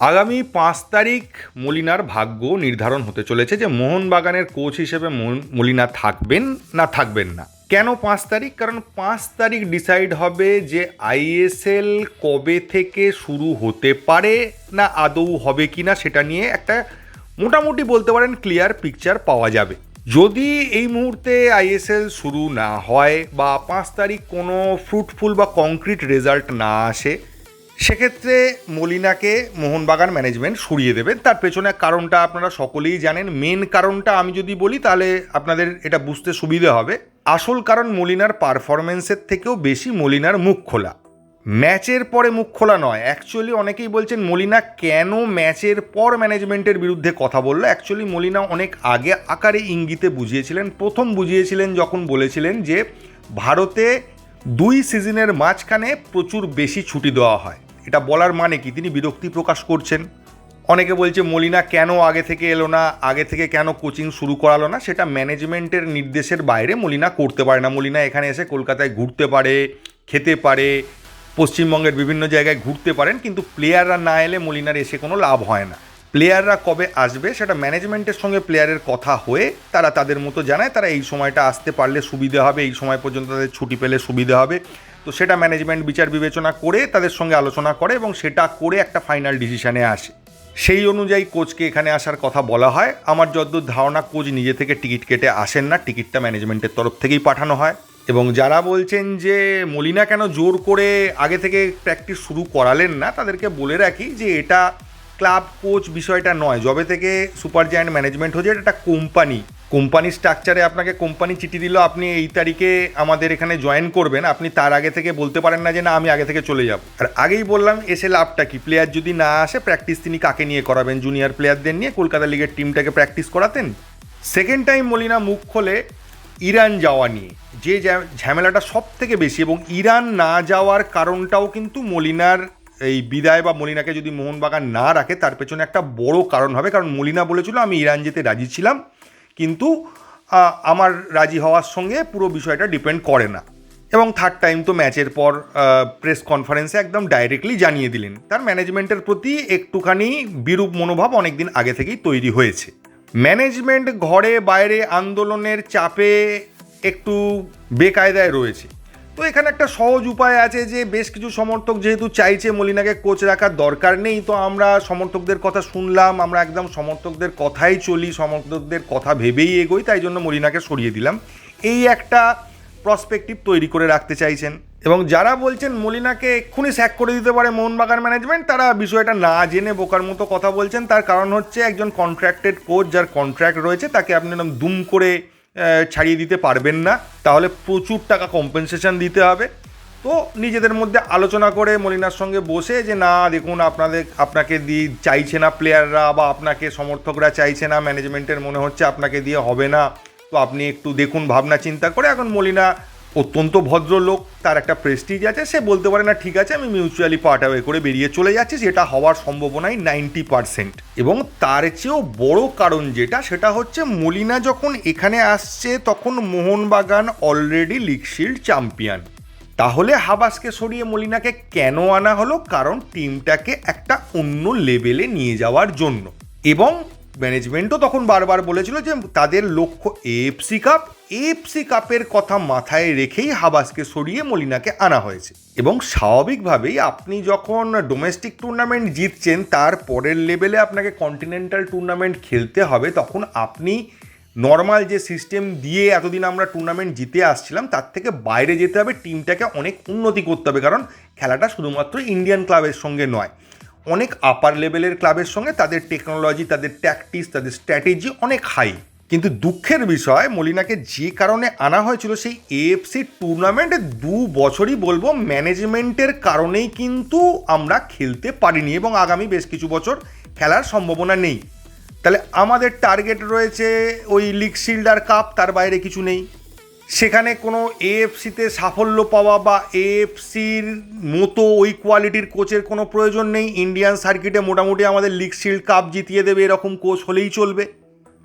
আগামী পাঁচ তারিখ মলিনার ভাগ্য নির্ধারণ হতে চলেছে যে মোহনবাগানের কোচ হিসেবে মলিনা থাকবেন না থাকবেন না। কেন পাঁচ তারিখ? কারণ পাঁচ তারিখ ডিসাইড হবে যে আইএসএল কবে থেকে শুরু হতে পারে না আদৌ হবে কি না সেটা নিয়ে একটা মোটামুটি বলতে পারেন ক্লিয়ার পিকচার পাওয়া যাবে। যদি এই মুহূর্তে আইএসএল শুরু না হয় বা পাঁচ তারিখ কোনো ফ্রুটফুল বা কংক্রিট রেজাল্ট না আসে সেক্ষেত্রে মলিনাকে মোহনবাগান ম্যানেজমেন্ট সরিয়ে দেবেন তার পেছনে কারণটা আপনারা সকলেই জানেন। মেন কারণটা আমি যদি বলি, তাহলে আপনাদের এটা বুঝতে সুবিধে হবে। আসল কারণ মলিনার পারফরমেন্সের থেকেও বেশি মলিনার মুখ খোলা। ম্যাচের পরে মুখ খোলা নয়। অ্যাকচুয়ালি অনেকেই বলছেন, মলিনা কেন ম্যাচের পর ম্যানেজমেন্টের বিরুদ্ধে কথা বলল? অ্যাকচুয়ালি মলিনা অনেক আগে আকারে ইঙ্গিতে বুঝিয়েছিলেন। প্রথম বুঝিয়েছিলেন যখন বলেছিলেন যে, ভারতে দুই সিজনের মাঝখানে প্রচুর বেশি ছুটি দেওয়া হয়। এটা বলার মানে কি? তিনি বিরক্তি প্রকাশ করছেন। অনেকে বলছে, মলিনা কেন আগে থেকে এলো না? আগে থেকে কেন কোচিং শুরু করালো না? সেটা ম্যানেজমেন্টের নির্দেশের বাইরে মলিনা করতে পারে না। মলিনা এখানে এসে কলকাতায় ঘুরতে পারে, খেতে পারে, পশ্চিমবঙ্গের বিভিন্ন জায়গায় ঘুরতে পারেন, কিন্তু প্লেয়াররা না এলে মলিনার এসে কোনো লাভ হয় না। প্লেয়াররা কবে আসবে সেটা ম্যানেজমেন্টের সঙ্গে প্লেয়ারের কথা হয়ে তারা তাদের মতো জানায়। তারা এই সময়টা আসতে পারলে সুবিধে হবে, এই সময় পর্যন্ত তাদের ছুটি পেলে সুবিধে হবে। তো সেটা ম্যানেজমেন্ট বিচার বিবেচনা করে তাদের সঙ্গে আলোচনা করে এবং সেটা করে একটা ফাইনাল ডিসিশানে আসে। সেই অনুযায়ী কোচকে এখানে আসার কথা বলা হয়। আমার যতদূর ধারণা কোচ নিজে থেকে টিকিট কেটে আসেন না, টিকিটটা ম্যানেজমেন্টের তরফ থেকেই পাঠানো হয়। এবং যারা বলছেন যে মলিনা কেন জোর করে আগে থেকে প্র্যাকটিস শুরু করালেন না, তাদেরকে বলে রাখি যে এটা ক্লাব কোচ বিষয়টা নয়। যবে থেকে সুপার জায়ান্ট ম্যানেজমেন্ট হয়েছে এটা একটা কোম্পানি কোম্পানি স্ট্রাকচারে আপনাকে কোম্পানি চিঠি দিল, আপনি এই তারিখে আমাদের এখানে জয়েন করবেন, আপনি তার আগে থেকে বলতে পারেন না যে না, আমি আগে থেকে চলে যাব। আর আগেই বললাম, এসে লাভটা কি? প্লেয়ার যদি না আসে প্র্যাকটিস তিনি কাকে নিয়ে করাবেন? জুনিয়র প্লেয়ারদের নিয়ে কলকাতা লিগের টিমটাকে প্র্যাকটিস করাতেন? সেকেন্ড টাইম মলিনা মুখ খোলে ইরান যাওয়া নিয়ে, যে ঝামেলাটা সব থেকে বেশি এবং ইরান না যাওয়ার কারণটাও কিন্তু মলিনার এই বিদায় বা মলিনাকে যদি মোহনবাগান না রাখে, তার পেছনে একটা বড় কারণ হবে। কারণ মলিনা বলেছিল, আমি ইরান যেতে রাজি ছিলাম। কিন্তু আমার রাজি হওয়ার সঙ্গে পুরো বিষয়টা ডিপেন্ড করে না। এবং থার্ড টাইম তো ম্যাচের পর প্রেস কনফারেন্সে একদম ডাইরেক্টলি জানিয়ে দিলেন। তার ম্যানেজমেন্টের প্রতি একটুখানি বিরূপ মনোভাব অনেকদিন আগে থেকেই তৈরি হয়েছে। ম্যানেজমেন্ট ঘরে বাইরে আন্দোলনের চাপে একটু বেকায়দায় রয়েছে। তো এখানে একটা সহজ উপায় আছে যে বেশ কিছু সমর্থক যেহেতু চাইছে মলিনাকে কোচ রাখার দরকার নেই, তো আমরা সমর্থকদের কথা শুনলাম, আমরা একদম সমর্থকদের কথাই চলি, সমর্থকদের কথা ভেবেই এগোই, তাই জন্য মলিনাকে সরিয়ে দিলাম। এই একটা প্রসপেক্টিভ তৈরি করে রাখতে চাইছেন। এবং যারা বলছেন মলিনাকে এক্ষুনি স্যাক করে দিতে পারে মোহনবাগান ম্যানেজমেন্ট তারা বিষয়টা না জেনে বোকার মতো কথা বলছেন। তার কারণ হচ্ছে একজন কন্ট্রাক্টেড কোচ যার কন্ট্রাক্ট রয়েছে, তাকে আপনি এরকম দুম করে ছাড়িয়ে দিতে পারবেন না। তাহলে প্রচুর টাকা কম্পেনসেশন দিতে হবে। তো নিজেদের মধ্যে আলোচনা করে মলিনার সঙ্গে বসে যে, না, দেখুন, আপনাদের, আপনাকে দিয়ে চাইছে না প্লেয়াররা বা আপনাকে সমর্থকরা চাইছে না ম্যানেজমেন্টের মনে হচ্ছে আপনাকে দিয়ে হবে না। তো আপনি একটু দেখুন ভাবনা চিন্তা করে এখন মলিনা অত্যন্ত ভদ্র লোক তার একটা প্রেস্টিজ আছে, সে বলতে পারে, না, ঠিক আছে, আমি মিউচুয়ালি পার্ট অ্যাওয়ে করে বেরিয়ে চলে যাচ্ছি যেটা হওয়ার সম্ভাবনাই নাইনটি পারসেন্ট এবং তার চেয়েও বড় কারণ যেটা, সেটা হচ্ছে মলিনা যখন এখানে আসছে, তখন Mohun Bagan already league shield champion তাহলে হাবাসকে সরিয়ে মলিনাকে কেন আনা হলো? কারণ টিমটাকে একটা অন্য লেভেলে নিয়ে যাওয়ার জন্য। এবং ম্যানেজমেন্টও তখন বারবার বলেছিল যে তাদের লক্ষ্য এএফসি কাপ এএফসি কাপের কথা মাথায় রেখেই হাবাসকে সরিয়ে মলিনাকে আনা হয়েছে। এবং স্বাভাবিকভাবেই আপনি যখন ডোমেস্টিক টুর্নামেন্ট জিতছেন, তার পরের লেভেলে আপনাকে কন্টিনেন্টাল টুর্নামেন্ট খেলতে হবে, তখন আপনি নর্মাল যে সিস্টেম দিয়ে এতদিন আমরা টুর্নামেন্ট জিতে আসছিলাম, তার থেকে বাইরে যেতে হবে টিমটাকে অনেক উন্নতি করতে হবে, কারণ খেলাটা শুধুমাত্র ইন্ডিয়ান ক্লাবের সঙ্গে নয়। অনেক আপার লেভেলের ক্লাবের সঙ্গে তাদের টেকনোলজি তাদের ট্যাকটিস তাদের স্ট্র্যাটেজি অনেক হাই কিন্তু দুঃখের বিষয়, মলিনাকে যে কারণে আনা হয়েছিল সেই এএফসি টুর্নামেন্টে দু বছরই বলব ম্যানেজমেন্টের কারণেই কিন্তু আমরা খেলতে পারিনি এবং আগামী বেশ কিছু বছর খেলার সম্ভাবনা নেই। তাহলে আমাদের টার্গেট রয়েছে ওই লিগ শিল্ড আর কাপ তার বাইরে কিছু নেই। সেখানে কোনো এএফসিতে সাফল্য পাওয়া বা এএফসির মতো ওই কোয়ালিটির কোচের কোনো প্রয়োজন নেই। ইন্ডিয়ান সার্কিটে মোটামুটি আমাদের লিগ শিল্ড কাপ জিতিয়ে দেবে, এরকম কোচ হলেই চলবে।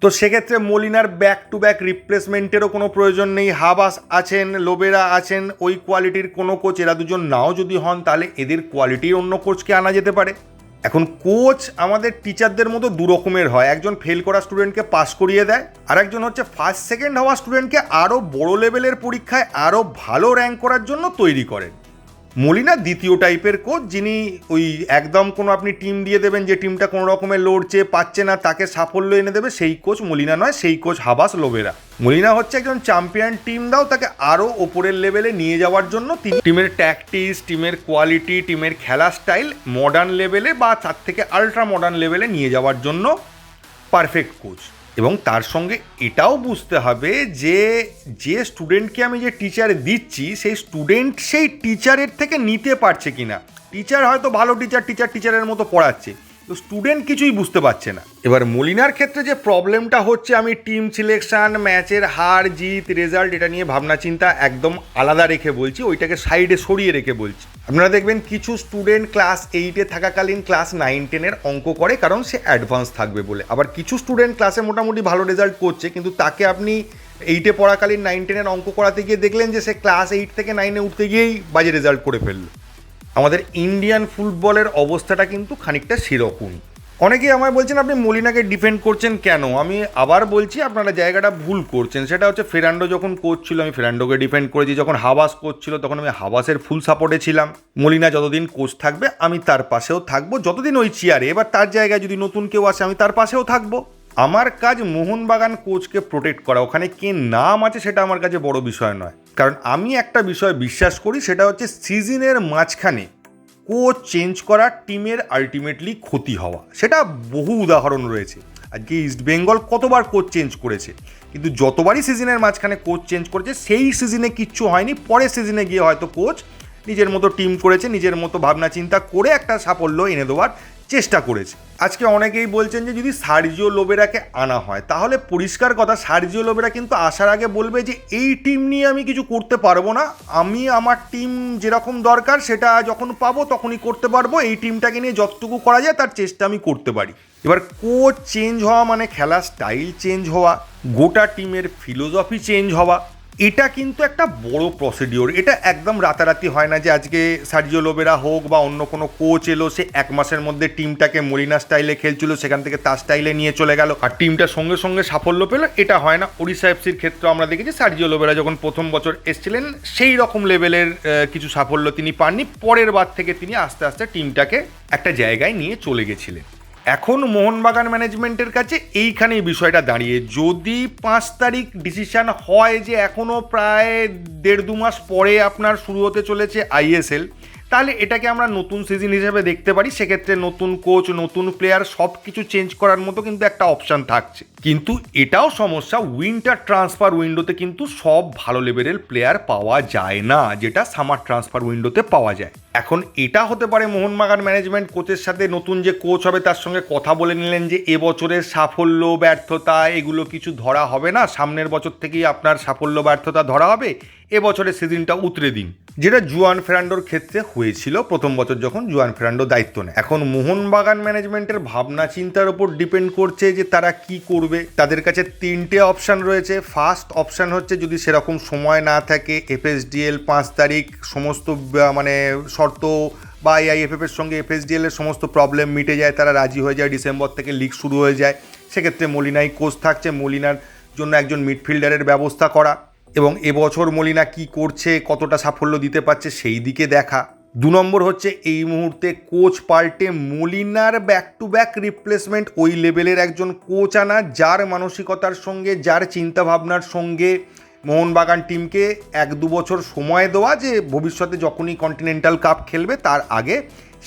তো সেক্ষেত্রে মলিনার ব্যাক টু ব্যাক রিপ্লেসমেন্টেরও কোনো প্রয়োজন নেই। হাবাস আছেন, লোবেরা আছেন, ওই কোয়ালিটির কোনো কোচ, এরা দুজন নাও যদি হন, তাহলে এদের কোয়ালিটির অন্য কোচকে আনা যেতে পারে। এখন কোচ আমাদের টিচারদের মতো দু রকমের হয়। একজন ফেল করা স্টুডেন্টকে পাস করিয়ে দেয় আর একজন হচ্ছে ফার্স্ট সেকেন্ড হওয়া স্টুডেন্টকে আরও বড় লেভেলের পরীক্ষায় আরও ভালো র্যাঙ্ক করার জন্য তৈরি করেন মলিনা দ্বিতীয় টাইপের কোচ যিনি ওই একদম কোনো আপনি টিম দিয়ে দেবেন যে টিমটা কোনো রকমের লড়ছে, পাচ্ছে না, তাকে সাফল্য এনে দেবে, সেই কোচ মলিনা নয়, সেই কোচ হাবাস লোবেরা মলিনা হচ্ছে একজন চ্যাম্পিয়ন টিম দাও, তাকে আরও ওপরের লেভেলে নিয়ে যাওয়ার জন্য তিনি টিমের ট্যাকটিস টিমের কোয়ালিটি টিমের খেলা স্টাইল মডার্ন লেভেলে বা তার থেকে আলট্রা মডার্ন লেভেলে নিয়ে যাওয়ার জন্য পারফেক্ট কোচ এবং তার সঙ্গে এটাও বুঝতে হবে যে যে স্টুডেন্টকে আমি যে টিচার দিচ্ছি, সেই স্টুডেন্ট সেই টিচারের থেকে নিতে পারছে কিনা। টিচার হয়তো ভালো টিচার টিচার টিচারের মতো পড়াচ্ছে। তো স্টুডেন্ট কিছুই বুঝতে পারছে না। এবার মলিনার ক্ষেত্রে যে প্রবলেমটা হচ্ছে, আমি টিম সিলেকশন ম্যাচের হার, জিত রেজাল্ট এটা নিয়ে ভাবনা চিন্তা একদম আলাদা রেখে বলছি, ওইটাকে সাইডে সরিয়ে রেখে বলছি। আপনারা দেখবেন কিছু স্টুডেন্ট ক্লাস এইটে থাকাকালীন ক্লাস নাইন টেনের অঙ্ক করে, কারণ সে অ্যাডভান্স থাকবে বলে। আবার কিছু স্টুডেন্ট ক্লাসে মোটামুটি ভালো রেজাল্ট করছে, কিন্তু তাকে আপনি এইটে পড়াকালীন নাইন টেনের অঙ্ক করাতে গিয়ে দেখলেন যে সে ক্লাস এইট থেকে নাইনে উঠতে গিয়েই বাজে রেজাল্ট করে ফেলল। আমাদের ইন্ডিয়ান ফুটবলের অবস্থাটা কিন্তু খানিকটা সেরকম অনেকেই আমায় বলছেন, আপনি মলিনাকে ডিফেন্ড করছেন কেন? আমি আবার বলছি, আপনারা জায়গাটা ভুল করছেন। সেটা হচ্ছে, ফেরান্ডো যখন কোচ ছিল, আমি ফেরান্ডোকে ডিফেন্ড করেছি। যখন হাবাস কোচ ছিল, তখন আমি হাবাসের ফুল সাপোর্টে ছিলাম। মলিনা যতদিন কোচ থাকবে, আমি তার পাশেও থাকব। যতদিন ওই চেয়ারে এবার তার জায়গায় যদি নতুন কেউ আসে, আমি তার পাশেও থাকব। আমার কাজ মোহনবাগান কোচকে প্রোটেক্ট করা। ওখানে কে নাম আছে সেটা আমার কাছে বড় বিষয় নয়। কারণ আমি একটা বিষয় বিশ্বাস করি, সেটা হচ্ছে সিজনের মাঝখানে কোচ চেঞ্জ করা টিমের আলটিমেটলি ক্ষতি হওয়া। সেটা বহু উদাহরণ রয়েছে। আজকে ইস্ট বেঙ্গল কতবার কোচ চেঞ্জ করেছে, কিন্তু যতবারই সিজনের মাঝখানে কোচ চেঞ্জ করেছে, সেই সিজনে কিচ্ছু হয়নি। পরের সিজনে গিয়ে হয়তো কোচ নিজের মতো টিম করেছে, নিজের মতো ভাবনা চিন্তা করে একটা সাফল্য এনে দেওয়ার চেষ্টা করেছে। আজকে অনেকেই বলছেন যে যদি সার্জিও লোবেরাকে আনা হয়, তাহলে পরিষ্কার কথা, সার্জিও লোবেরা কিন্তু আসার আগে বলবে যে এই টিম নিয়ে আমি কিছু করতে পারব না। আমি, আমার টিম যেরকম দরকার, সেটা যখন পাবো তখনই করতে পারব। এই টিমটাকে নিয়ে যতটুকু করা যায়, তার চেষ্টা আমি করতে পারি। এবার কোচ চেঞ্জ হওয়া মানে খেলার স্টাইল চেঞ্জ হওয়া, গোটা টিমের ফিলোসফি চেঞ্জ হওয়া এটা কিন্তু একটা বড় প্রসিডিওর এটা একদম রাতারাতি হয় না যে আজকে সার্জিও লোবেরা হোক বা অন্য কোনো কোচ এলো, সে এক মাসের মধ্যে টিমটাকে মলিনা স্টাইলে খেলছিল, সেখান থেকে তার স্টাইলে নিয়ে চলে গেল। আর টিমটা সঙ্গে সঙ্গে সাফল্য পেল, এটা হয় না। ওড়িশা এফসির ক্ষেত্রে আমরা দেখেছি সার্জিও লোবেরা যখন প্রথম বছর এসেছিলেন, সেই রকম লেভেলের কিছু সাফল্য তিনি পাননি। পরের বার থেকে তিনি আস্তে আস্তে টিমটাকে একটা জায়গায় নিয়ে চলে গেছিলেন। এখন মোহনবাগান ম্যানেজমেন্টের কাছে এইখানেই বিষয়টা দাঁড়িয়ে। যদি পাঁচ তারিখ ডিসিশান হয় যে এখনও প্রায় দেড় দু মাস পরে আপনার শুরু হতে চলেছে আইএসএল তাহলে এটাকে আমরা নতুন সিজন হিসেবে দেখতে পারি। সেক্ষেত্রে নতুন কোচ নতুন প্লেয়ার সব কিছু চেঞ্জ করার মতো কিন্তু একটা অপশান থাকছে। কিন্তু এটাও সমস্যা উইন্টার ট্রান্সফার উইন্ডোতে কিন্তু সব ভালো লেভেলের প্লেয়ার পাওয়া যায় না, যেটা সামার ট্রান্সফার উইন্ডোতে পাওয়া যায়। এখন এটা হতে পারে মোহনবাগান ম্যানেজমেন্ট কোচের সাথে নতুন যে কোচ হবে তার সঙ্গে কথা বলে নিলেন যে, এবছরের সাফল্য, ব্যর্থতা, এগুলো কিছু ধরা হবে না। সামনের বছর থেকেই আপনার সাফল্য, ব্যর্থতা ধরা হবে। এবছরের সিজনটা উতরে দিন। যেটা জুয়ান ফেরান্ডোর ক্ষেত্রে হয়েছিল প্রথম বছর যখন জুয়ান ফেরান্ডো দায়িত্ব নেয়। এখন মোহনবাগান ম্যানেজমেন্টের ভাবনা, চিন্তার উপর ডিপেন্ড করছে যে তারা কি করবে। তাদের কাছে তিনটে অপশান রয়েছে। ফার্স্ট অপশান হচ্ছে যদি সেরকম সময় না থাকে, এফএসডিএল পাঁচ তারিখ, সমস্ত মানে শর্ত বা আইআইএফএফ এর সঙ্গে এফএসডিএল এর সমস্ত প্রবলেম মিটে যায়, তারা রাজি হয়ে যায়, ডিসেম্বর থেকে লিগ শুরু হয়ে যায়। সেক্ষেত্রে মলিনাই কোচ থাকছে। মলিনার জন্য একজন মিডফিল্ডারের ব্যবস্থা করা। এবং এবছর মলিনা কি করছে, কতটা সাফল্য দিতে পারছে সেই দিকে দেখা। দু নম্বর হচ্ছে, এই মুহূর্তে কোচ পাল্টে মলিনার ব্যাক টু ব্যাক রিপ্লেসমেন্ট ওই লেভেলের একজন কোচ আনা, যার মানসিকতার সঙ্গে, যার চিন্তাভাবনার সঙ্গে মোহনবাগান টিমকে এক দু বছর সময় দেওয়া যে ভবিষ্যতে যখনই কন্টিনেন্টাল কাপ খেলবে, তার আগে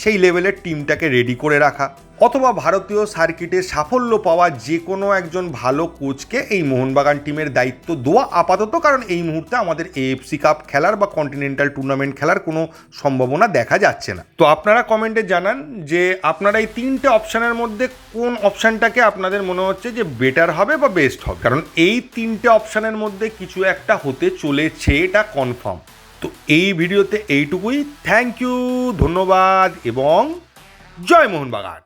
সেই লেভেলের টিমটাকে রেডি করে রাখা। অথবা ভারতীয় সার্কিটে সাফল্য পাওয়া যে কোনো একজন ভালো কোচকে এই মোহনবাগান টিমের দায়িত্ব দেওয়া আপাতত, কারণ এই মুহূর্তে আমাদের এএফসি কাপ খেলার বা কন্টিনেন্টাল টুর্নামেন্ট খেলার কোনো সম্ভাবনা দেখা যাচ্ছে না। তো আপনারা কমেন্টে জানান যে আপনারা এই তিনটে অপশানের মধ্যে কোন অপশানটাকে আপনাদের মনে হচ্ছে যে বেটার হবে বা বেস্ট হবে? কারণ এই তিনটে অপশানের মধ্যে কিছু একটা হতে চলেছে, এটা কনফার্ম তো এই ভিডিওতে এইটুকুই। থ্যাংক ইউ ধন্যবাদ এবং জয় মোহনবাগান।